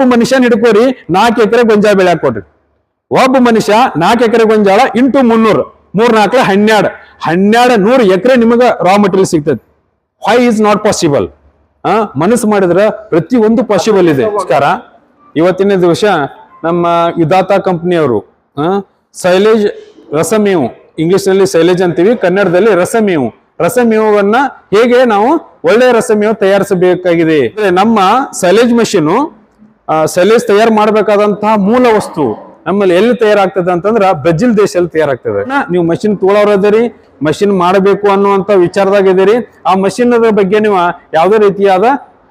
ಒಬ್ಬ ಮನುಷ್ಯ ಹಿಡ್ಕೋರಿ ನಾಲ್ಕು ಎಕರೆ ಗೊಂಜಾಳ ಬೆಳೆ ಹಾಕೊಡ್ರಿ ಒಬ್ಬ ಮನುಷ್ಯ ನಾಲ್ಕು ಎಕರೆ ಗೊಂಜಾಳ ಇಂಟು ಮುನ್ನೂರು ಮೂರ್ ನಾಲ್ಕು ಹನ್ನೆರಡು. ಹನ್ನೆರಡು ನೂರು ಎಕರೆ ನಿಮಗ ರಾ ಮೆಟೀರಿಯಲ್ ಸಿಗ್ತದೆ. ವೈ ಈಸ್ ನಾಟ್ ಪಾಸಿಬಲ್ ಮನಸ್ಸು ಮಾಡಿದ್ರೆ ಪ್ರತಿ ಒಂದು ಪಾಸಿಬಲ್ ಇದೆ. ನಮಸ್ಕಾರ. ಇವತ್ತಿನ ದಿವಸ ನಮ್ಮ ಯುದಾತ ಕಂಪ್ನಿಯವರು ಸೈಲೇಜ್ ರಸಮೇವು ಇಂಗ್ಲಿಷ್ನಲ್ಲಿ ಸೈಲೇಜ್ ಅಂತೀವಿ, ಕನ್ನಡದಲ್ಲಿ ರಸಮೇವು. ರಸಮೇವನ್ನ ಹೇಗೆ ನಾವು ಒಳ್ಳೆಯ ರಸಮೇವು ತಯಾರಿಸಬೇಕಾಗಿದೆ? ನಮ್ಮ ಸೈಲೇಜ್ ಮಷೀನು ಸೈಲೇಜ್ ತಯಾರು ಮಾಡಬೇಕಾದಂತಹ ಮೂಲ ವಸ್ತು ನಮ್ಮಲ್ಲಿ ಎಲ್ಲಿ ತಯಾರಾಗ್ತದೆ ಅಂತಂದ್ರ ಬ್ರೆಜಿಲ್ ದೇಶದಲ್ಲಿ ತಯಾರಾಗ್ತದೆ. ನೀವು ಮಷಿನ್ ತೊಗೊಳೋರದಿರಿ ಮಷಿನ್ ಮಾಡಬೇಕು ಅನ್ನುವಂತ ವಿಚಾರದಾಗ ಇದೀರಿ ಆ ಮಷಿನ್ ಬಗ್ಗೆ ನೀವು ಯಾವುದೇ ರೀತಿಯಾದ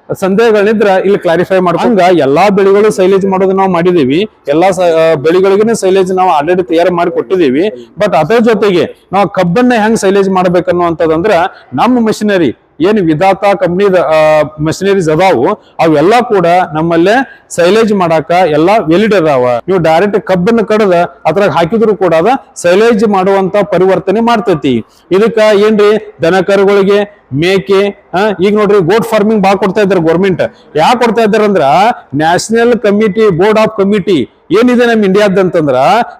ಸಂದೇಹಗಳಿದ್ರ ಇಲ್ಲಿ ಕ್ಲಾರಿಫೈ ಮಾಡ್ಕೊಂಡ ಎಲ್ಲಾ ಬೆಳೆಗಳು ಸೈಲೇಜ್ ಮಾಡೋದು ನಾವು ಮಾಡಿದೀವಿ ಎಲ್ಲಾ ಬೆಳೆಗಳಿಗೂ ಸೈಲೇಜ್ ನಾವು ಆಲ್ರೆಡಿ ತಯಾರು ಮಾಡಿ ಕೊಟ್ಟಿದೀವಿ ಬಟ್ ಅದರ ಜೊತೆಗೆ ನಾವು ಕಬ್ಬನ್ನ ಹೆಂಗ್ ಸೈಲೇಜ್ ಮಾಡ್ಬೇಕನ್ನುವಂಥದ್ದಂದ್ರ ನಮ್ಮ ಮಷಿನರಿ ಏನು ವಿಧಾತ ಕಂಪ್ನಿದ ಮೆಷಿನರೀಸ್ ಅದಾವು, ಅವೆಲ್ಲ ಕೂಡ ನಮ್ಮಲ್ಲೇ ಸೈಲೇಜ್ ಮಾಡಾಕ ಎಲ್ಲ ವೆಲಿಡ್ ಅದಾವ ನೀವು ಡೈರೆಕ್ಟ್ ಕಬ್ಬನ್ನ ಕಡದ ಅದ್ರಾಗ ಹಾಕಿದ್ರು ಕೂಡ ಅದ ಸೈಲೇಜ್ ಮಾಡುವಂತ ಪರಿವರ್ತನೆ ಮಾಡ್ತೈತಿ. ಇದಕ್ಕ ಏನ್ರಿ ದನ ಕರುಗಳಿಗೆ ಮೇಕೆ ಈಗ ನೋಡ್ರಿ ಗೋಟ್ ಫಾರ್ಮಿಂಗ್ ಬಾ ಕೊಡ್ತಾ ಇದ್ದಾರೆ ಗೌರ್ಮೆಂಟ್ ಯಾಕೆ ಕೊಡ್ತಾ ಇದ್ದಾರೆ ಅಂದ್ರ national committee board of committee ಏನಿದೆ ನಮ್ಮ ಇಂಡಿಯಾದಂತಂದ್ರ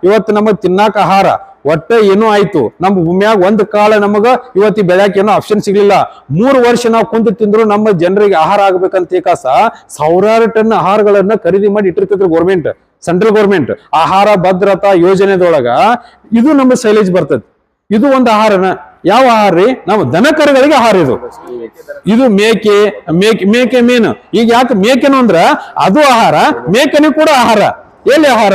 ಇವತ್ತು ನಮಗ್ ತಿನ್ನಾಕ ಆಹಾರ ಒಟ್ಟ ಏನೋ ಆಯ್ತು. ನಮ್ಮ ಭೂಮಿಯಾಗ ಒಂದ್ ಕಾಲ ನಮಗ ಇವತ್ತಿ ಬೆಳ್ಯಾಕ ಏನೋ ಆಪ್ಷನ್ ಸಿಗ್ಲಿಲ್ಲ. ಮೂರು ವರ್ಷ ನಾವು ಕುಂತು ತಿಂದ್ರು ನಮ್ಮ ಜನರಿಗೆ ಆಹಾರ ಆಗ್ಬೇಕಂತ ಕಾಸ ಸಾವಿರಾರು ಟನ್ ಆಹಾರಗಳನ್ನ ಖರೀದಿ ಮಾಡಿ ಇಟ್ಟಿರ್ತಿದ್ರು ಗೌರ್ಮೆಂಟ್ ಸೆಂಟ್ರಲ್ ಗೌರ್ಮೆಂಟ್ ಆಹಾರ ಭದ್ರತಾ ಯೋಜನೆದೊಳಗ ಇದು ನಮ್ಮ ಸೈಲೇಜ್ ಬರ್ತದೆ. ಇದು ಒಂದು ಆಹಾರನ. ಯಾವ ಆಹಾರ ರೀ? ನಾವು ದನ ಕರುಗಳಿಗೆ ಆಹಾರ ಇದು. ಇದು ಮೇಕೆ ಮೇಕೆ ಮೇಕೆ ಮೀನು. ಈಗ ಯಾಕೆ ಮೇಕೆನು ಅಂದ್ರ ಅದು ಆಹಾರ, ಮೇಕೆನೂ ಕೂಡ ಆಹಾರ. ಎಲ್ಲಿ ಆಹಾರ?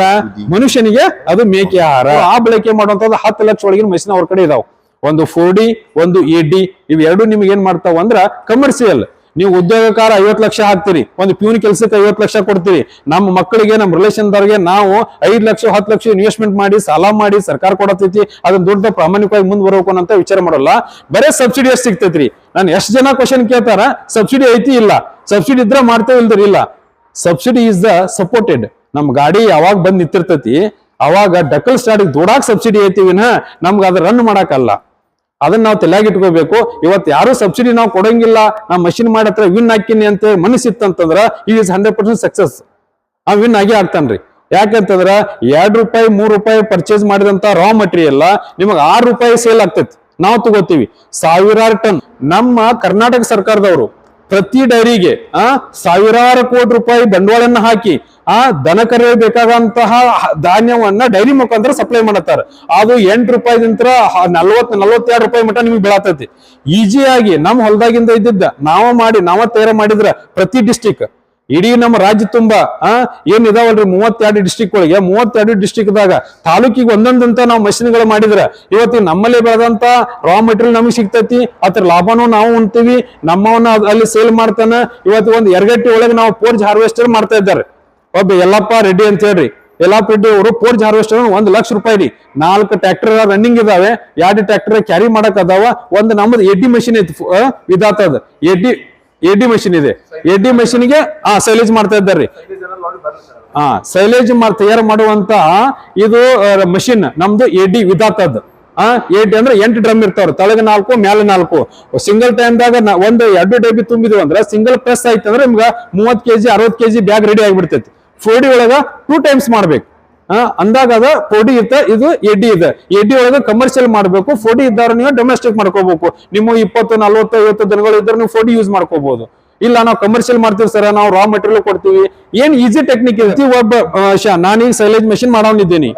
ಮನುಷ್ಯನಿಗೆ ಅದು ಮೇಕೆ ಆಹಾರ. ಆ ಬಳಕೆ ಮಾಡುವಂತದ್ದು ಹತ್ತು ಲಕ್ಷ ಒಳಗಿನ ಮಷಿನ್ ಅವ್ರ ಕಡೆ ಇದಾವೆ. ಒಂದು ಫೋರ್ ಡಿ ಒಂದು ಎ ಡಿ ಇವೆರಡು ನಿಮ್ಗೆ ಏನ್ ಮಾಡ್ತಾವ ಅಂದ್ರ ಕಮರ್ಷಿಯಲ್ ನೀವು ಉದ್ಯೋಗಕಾರ ಐವತ್ ಲಕ್ಷ ಹಾಕ್ತೀರಿ ಒಂದು ಪ್ಯೂನ್ ಕೆಲ್ಸಕ್ಕೆ ಐವತ್ ಲಕ್ಷ ಕೊಡ್ತೀರಿ. ನಮ್ಮ ಮಕ್ಕಳಿಗೆ ನಮ್ಮ ರಿಲೇಷನ್ದವ್ರಿಗೆ ನಾವು ಐದ್ ಲಕ್ಷ ಹತ್ತು ಲಕ್ಷ ಇನ್ವೆಸ್ಟ್ಮೆಂಟ್ ಮಾಡಿ ಸಾಲ ಮಾಡಿ ಸರ್ಕಾರ ಕೊಡತೈತಿ ಅದನ್ನ ದುಡ್ಡು ಪ್ರಾಮಾಣಿಕವಾಗಿ ಮುಂದ್ ಬರಬೇಕು ಅಂತ ವಿಚಾರ ಮಾಡಲ್ಲ. ಬರೇ ಸಬ್ಸಿಡಿ ಎಷ್ಟು ಸಿಗ್ತೈತ್ರಿ. ನಾನು ಎಷ್ಟು ಜನ ಕ್ವಶನ್ ಕೇಳ್ತಾರ ಸಬ್ಸಿಡಿ ಐತಿ ಇಲ್ಲ. ಸಬ್ಸಿಡಿ ಇದ್ರೆ ಮಾಡ್ತೇವೆ ಇಲ್ದ್ರಿ ಇಲ್ಲ. ಸಬ್ಸಿಡಿ ಇಸ್ ದ ಸಪೋರ್ಟೆಡ್ ನಮ್ ಗಾಡಿ ಯಾವಾಗ ಬಂದ್ ನಿಂತಿರ್ತೈತಿ, ಅವಾಗ ಡಕಲ್ ಸ್ಟಾರ್ಟಿಗೆ ದೂಡಾಕ್ ಸಬ್ಸಿಡಿ ಐತಿವಿನ ನಮ್ಗೆ ಅದ ರನ್ ಮಾಡಾಕಲ್ಲ. ಅದನ್ನ ನಾವು ತಲೆಯಾಗಿ ಇಟ್ಕೋಬೇಕು. ಇವತ್ತು ಯಾರು ಸಬ್ಸಿಡಿ ನಾವು ಕೊಡಂಗಿಲ್ಲ ನಾ ಮಷಿನ್ ಮಾಡತ್ರ ವಿನ್ ಹಾಕಿನಿ ಅಂತ ಮನಸ್ಸಿತ್ತಂತಂದ್ರ ಇಸ್ ಹಂಡ್ರೆಡ್ ಪರ್ಸೆಂಟ್ ಸಕ್ಸಸ್ ಆ ವಿನ್ ಆಗಿ ಆಗ್ತಾನ್ರಿ. ಯಾಕಂತಂದ್ರ ಎರಡ್ ರೂಪಾಯಿ, ಮೂರ್ ರೂಪಾಯಿ ಪರ್ಚೇಸ್ ಮಾಡಿದಂತ ರಾ ಮಟೀರಿಯಲ್ ನಿಮಗೆ ಆರು ರೂಪಾಯಿ ಸೇಲ್ ಆಗ್ತೈತಿ. ನಾವು ತಗೋತೀವಿ. ಸಾವಿರಾರು ಟನ್ ನಮ್ಮ ಕರ್ನಾಟಕ ಸರ್ಕಾರದವರು ಪ್ರತಿ ಡೈರಿಗೆ, ಆ, ಸಾವಿರಾರು ಕೋಟಿ ರೂಪಾಯಿ ಬಂಡವಾಳನ್ನ ಹಾಕಿ, ಆ, ದನ ಕರೆಯ ಬೇಕಾದಂತಹ ಧಾನ್ಯವನ್ನ ಡೈರಿ ಮುಖಾಂತರ ಸಪ್ಲೈ ಮಾಡತ್ತಾರ. ಅದು ಎಂಟು ರೂಪಾಯಿದಿಂದ ನಲ್ವತ್ ನಲ್ವತ್ತೆರಡು ರೂಪಾಯಿ ಮಟ್ಟ ನಿಮ್ಗೆ ಬೀಳತೈತಿ. ಈಜಿಯಾಗಿ ನಮ್ಮ ಹೊಲದಾಗಿಂದ ಇದ್ದಿದ್ದ, ನಾವ ಮಾಡಿ, ನಾವ ತಯಾರು ಮಾಡಿದ್ರ ಪ್ರತಿ ಡಿಸ್ಟಿಕ್ ಇಡೀ ನಮ್ಮ ರಾಜ್ಯ ತುಂಬಾ, ಆ, ಏನ್ ಇದಾವಲ್ರಿ ಮೂವತ್ತೆರಡು ಡಿಸ್ಟಿಕ್ ಒಳಗೆ? ಮೂವತ್ತೆರಡು ಡಿಸ್ಟಿಕ್ ದಾಗ ತಾಲೂಕಿಗೆ ಒಂದೊಂದಂತ ನಾವು ಮಷಿನ್ಗಳು ಮಾಡಿದ್ರ ಇವತ್ತು ನಮ್ಮಲ್ಲಿ ಬೆಳೆದಂತ ರಾ ಮೆಟೀರಿಯಲ್ ನಮಗೆ ಸಿಗ್ತೈತಿ, ಅದ್ರ ಲಾಭನೂ ನಾವು ಉಣ್ತೀವಿ, ನಮ್ಮವನ್ನ ಅಲ್ಲಿ ಸೇಲ್ ಮಾಡ್ತಾನ ಇವತ್ತು ಒಂದು ಎರಗಟ್ಟಿ ಒಳಗೆ ನಾವು ಪೋರ್ಜ್ ಹಾರ್ವೆಸ್ಟರ್ ಮಾಡ್ತಾ ಇದ್ದಾರೆ. ಒಬ್ಬ ಯಲ್ಲಪ್ಪ ರೆಡ್ಡಿ ಅಂತ ಹೇಳ್ರಿ. ಯಲ್ಲಪ್ಪ ರೆಡ್ಡಿ ಅವರು ಪೋರ್ಜ್ ಹಾರ್ವೆಸ್ಟರ್ ಒಂದ್ ಲಕ್ಷ ರೂಪಾಯಿ ರೀ ನಾಲ್ಕು ಟ್ರ್ಯಾಕ್ಟರ್ ರನ್ನಿಂಗ್ ಇದಾವೆ, ಎರಡು ಟ್ರ್ಯಾಕ್ಟರ್ ಕ್ಯಾರಿ ಮಾಡಕ್ ಅದಾವ, ಒಂದು ನಮ್ಮದು ಎಡ್ಡಿ ಮಷಿನ್ ಐತಿ ವಿಧಾತದ. ಎಡ್ಡಿ ಎಡ್ಡಿ ಮಷಿನ್ ಇದೆ. ಎಡ್ಡಿ ಮಷಿನ್ಗೆ ಆ ಸೈಲೇಜ್ ಮಾಡ್ತಾ ಇದ್ದಾರೆ ಹಾ ಸೈಲೇಜ್ ಮಾಡಿ, ತಯಾರು ಮಾಡುವಂತ ಇದು ಮಷಿನ್ ನಮ್ದು ಎಡ್ಡಿ ವಿಧಾತದ್ ಆ ಎಡ್ಡಿ ಅಂದ್ರೆ ಎಂಟು ಡ್ರಮ್ ಇರ್ತಾವ್ರ. ತಳಗ ನಾಲ್ಕು, ಮ್ಯಾಲೆ ನಾಲ್ಕು. ಸಿಂಗಲ್ ಟೈಮ್ದಾಗ ಒಂದು ಎರಡು ಡಬ್ಬಿ ತುಂಬಿದ್ವಿ ಅಂದ್ರೆ ಸಿಂಗಲ್ ಪ್ರೆಸ್ ಆಯ್ತು ಅಂದ್ರೆ ನಿಮ್ಗ ಮೂವತ್ ಕೆಜಿ ಅರವತ್ ಕೆಜಿ ಬ್ಯಾಗ್ ರೆಡಿ ಆಗಿಬಿಡ್ತೈತಿ. ಫೋಡಿ ಒಳಗ ಟೂ ಟೈಮ್ಸ್ ಮಾಡ್ಬೇಕು. ಅಂದಾಗ ಅದ ಫೋಡಿ ಇತ್ತ ಇದು ಎಡ್ಡಿ ಇದೆ. ಎಡ್ಡಿ ಒಳಗೆ ಕಮರ್ಷಿಯಲ್ ಮಾಡಬೇಕು ಫೋಡಿ ಇದ್ದಾರೆ ನೀವು ಡೊಮೆಸ್ಟಿಕ್ ಮಾಡ್ಕೋಬೇಕು. ನಿಮ್ಮ ಇಪ್ಪತ್ತು ನಲ್ವತ್ತು ಐವತ್ತು ದಿನಗಳು ಇದ್ರೆ ನೀವು ಫೋಡಿ ಯೂಸ್ ಮಾಡ್ಕೋಬಹುದು ಇಲ್ಲ ನಾವು ಕಮರ್ಷಿಯಲ್ ಮಾಡ್ತೀವಿ ಸರ್ ನಾವು ರಾ ಮೆಟೀರಿಯಲ್ ಕೊಡ್ತೀವಿ. ಏನ್ ಈಸಿ ಟೆಕ್ನಿಕ್ ಇದೆ? ಒಬ್ಬ ಆ, ನಾನೀಗ ಸೈಲೇಜ್ ಮೆಷಿನ್ ಮಾಡೋನಿದ್ದೀನಿ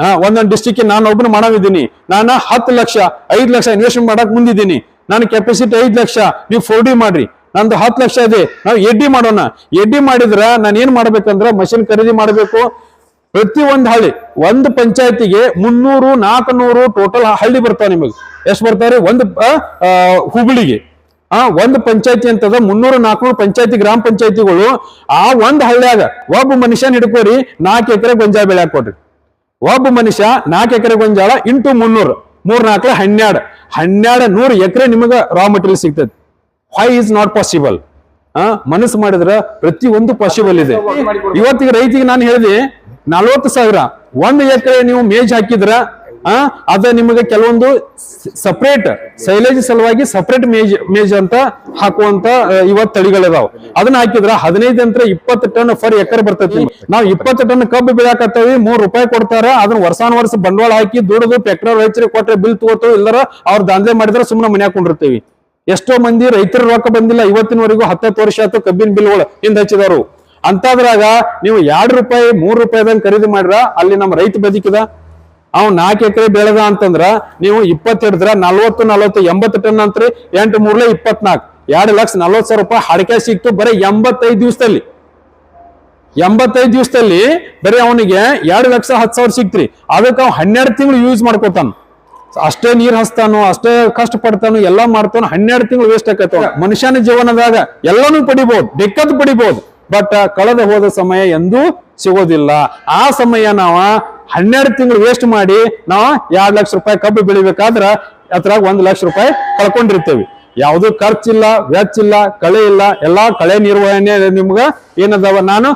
ಹಾ ಒಂದೊಂದು ಡಿಸ್ಟಿಕ್ ನಾನು ಒಬ್ಬನು ಮಾಡೋನಿದ್ದೀನಿ ನಾನು ಹತ್ತು ಲಕ್ಷ ಐದು ಲಕ್ಷ ಇನ್ವೆಸ್ಟ್ಮೆಂಟ್ ಮಾಡಕ್ ಮುಂದಿದ್ದೀನಿ. ನಾನು ಕೆಪಾಸಿಟಿ ಐದು ಲಕ್ಷ ನೀವು ಫೋಡಿ ಮಾಡ್ರಿ. ನಂದು ಹತ್ತು ಲಕ್ಷ ಇದೆ ನಾವು ಎಡ್ಡಿ ಮಾಡೋಣ. ಎಡ್ಡಿ ಮಾಡಿದ್ರ ನಾನು ಏನ್ ಮಾಡ್ಬೇಕಂದ್ರ ಮಷಿನ್ ಖರೀದಿ ಮಾಡಬೇಕು. ಪ್ರತಿ ಒಂದು ಹಳ್ಳಿ ಒಂದು ಪಂಚಾಯತಿಗೆ ಮುನ್ನೂರು ನಾಲ್ಕುನೂರು ಟೋಟಲ್ ಹಳ್ಳಿ ಬರ್ತಾವ ನಿಮಗೆ. ಎಷ್ಟು ಬರ್ತಾವ್ರಿ ಒಂದು ಹುಬ್ಳಿಗೆ. ಆ ಒಂದು ಪಂಚಾಯತಿ ಅಂತದ ಮುನ್ನೂರು ನಾಲ್ಕುನೂರು ಪಂಚಾಯತಿ ಗ್ರಾಮ ಪಂಚಾಯತಿಗಳು ಆ ಒಂದ್ ಹಳ್ಳಿಯಾಗ ಒಬ್ಬ ಮನುಷ್ಯನ್ ಹಿಡ್ಕೋರಿ ನಾಲ್ಕು ಎಕರೆ ಗೊಂಜಾಳ ಬೆಳೆ ಕೊಡ್ರಿ ಒಬ್ಬ ಮನುಷ್ಯ ನಾಲ್ಕು ಎಕರೆ ಗೊಂಜಾಳ ಇಂಟು ಮುನ್ನೂರು ಮೂರ್ ನಾಲ್ಕು ಹನ್ನೆರಡು. ಹನ್ನೆರಡು ನೂರು ಎಕರೆ ನಿಮಗ ರಾ ಮಟೀರಿಯಲ್ ಸಿಗ್ತದೆ ವೈ ಇಸ್ ನಾಟ್ ಪಾಸಿಬಲ್ ಆ ಮನಸ್ಸು ಮಾಡಿದ್ರ ಪ್ರತಿ ಒಂದು ಪಾಸಿಬಲ್ ಇದೆ. ಇವತ್ತಿಗೆ ರೈತಿಗೆ ನಾನು ಹೇಳಿದೆ ನಲ್ವತ್ತು ಸಾವಿರ. ಒಂದು ಎಕರೆ ನೀವು ಮೇಜ್ ಹಾಕಿದ್ರ ಅದ ನಿಮಗೆ ಕೆಲವೊಂದು ಸಪ್ರೇಟ್ ಸೈಲೇಜ್ ಸಲುವಾಗಿ ಸಪ್ರೇಟ್ ಮೇಜ್ ಮೇಜ್ ಅಂತ ಹಾಕುವಂತ ಇವತ್ತು ಇವತ್ ತಳಿಗಳಿದಾವ್. ಅದನ್ನ ಹಾಕಿದ್ರ ಹದಿನೈದು ಅಂತ ಇಪ್ಪತ್ತು ಟನ್ ಫರ್ ಎಕರೆ ಬರ್ತೈತಿ. ನಾವು ಇಪ್ಪತ್ತು ಟನ್ ಕಬ್ಬು ಬೆಳಕತ್ತವಿ ಮೂರ್ ರೂಪಾಯಿ ಕೊಡ್ತಾರ, ಅದನ್ನ ವರ್ಷಾನ್ ವರ್ಷ ಬಂಡವಾಳ ಹಾಕಿ ದುಡಿದು ಪೆಟ್ರೋಲ್ ರೈತರಿಗೆ ಕೊಟ್ರೆ ಬಿಲ್ ತಗೋತೇವೆ ಇಲ್ಲರ ಅವ್ರ ದಾಂಧೆ ಮಾಡಿದ್ರೆ ಸುಮ್ಮನೆ ಮನ್ಯಾಗ ಕೊಂಡಿರ್ತೀವಿ. ಎಷ್ಟೋ ಮಂದಿ ರೈತರ ರೊಕ್ಕ ಬಂದಿಲ್ಲ, ಇವತ್ತಿನವರೆಗೂ ಹತ್ತತ್ತು ವರ್ಷ ಆಯ್ತು ಕಬ್ಬಿನ ಬಿಲ್ಗಳು ಹಿಂದ್ ಹಚ್ಚಿದವರು. ಅಂತದ್ರಾಗ ನೀವು ಎರಡು ರೂಪಾಯಿ, ಮೂರು ರೂಪಾಯಿದಂಗ್ ಖರೀದಿ ಮಾಡ್ರ ಅಲ್ಲಿ ನಮ್ಮ ರೈತ ಬದುಕಿದ. ಅವ್ ನಾಲ್ಕು ಎಕರೆ ಬೆಳೆದ ಅಂತಂದ್ರ ನೀವು ಇಪ್ಪತ್ತೆರಡ್ರ ನಲ್ವತ್ತು ನಲ್ವತ್ತು, ಎಂಬತ್ತು ಟನ್ ಅಂತ್ರಿ, ಎಂಟು ಮೂರ್ಲೆ ಇಪ್ಪತ್ನಾಲ್ಕು ಎರಡು ಲಕ್ಷ ನಲ್ವತ್ತು ಸಾವಿರ ರೂಪಾಯಿ ಹಡಕೆ ಸಿಕ್ತು ಬರೀ ಎಂಬತ್ತೈದು ದಿವಸದಲ್ಲಿ. ಎಂಬತ್ತೈದು ದಿವಸದಲ್ಲಿ ಬರೀ ಅವನಿಗೆ ಎರಡು ಲಕ್ಷ ಹತ್ತು ಸಾವಿರ ಸಿಕ್ತ್ರಿ. ಅದಕ್ಕೆ ಅವ್ ಹನ್ನೆರಡು ತಿಂಗಳು ಯೂಸ್ ಮಾಡ್ಕೋತಾನ. ಅಷ್ಟೇ ನೀರ್ ಹಸ್ತಾನು ಅಷ್ಟೇ ಕಷ್ಟ ಪಡ್ತಾನು, ಎಲ್ಲಾ ಮಾಡ್ತಾನು, ಹನ್ನೆರಡು ತಿಂಗಳು ವೇಸ್ಟ್ ಆಕೈತ. ಮನುಷ್ಯನ ಜೀವನದಾಗ ಎಲ್ಲಾನು ಪಡಿಬಹುದು ಬೆಕ್ಕದ್ ಪಡಿಬಹುದು ಬಟ್ ಕಳೆದ ಹೋದ ಸಮಯ ಎಂದೂ ಸಿಗೋದಿಲ್ಲ. ಆ ಸಮಯ ನಾವ ಹನ್ನೆರಡು ತಿಂಗಳು ವೇಸ್ಟ್ ಮಾಡಿ ನಾವು ಎರಡು ಲಕ್ಷ ರೂಪಾಯಿ ಕಬ್ಬು ಬೆಳಿಬೇಕಾದ್ರ ಅದ್ರಾಗ ಒಂದು ಲಕ್ಷ ರೂಪಾಯಿ ಕಳ್ಕೊಂಡಿರ್ತೇವೆ. ಯಾವುದು ಖರ್ಚಿಲ್ಲ ವೆಚ್ಚಿಲ್ಲ ಕಳೆ ಇಲ್ಲ, ಎಲ್ಲಾ ಕಳೆ ನಿರ್ವಹಣೆ ನಿಮ್ಗ ಏನದಾವ ನಾನು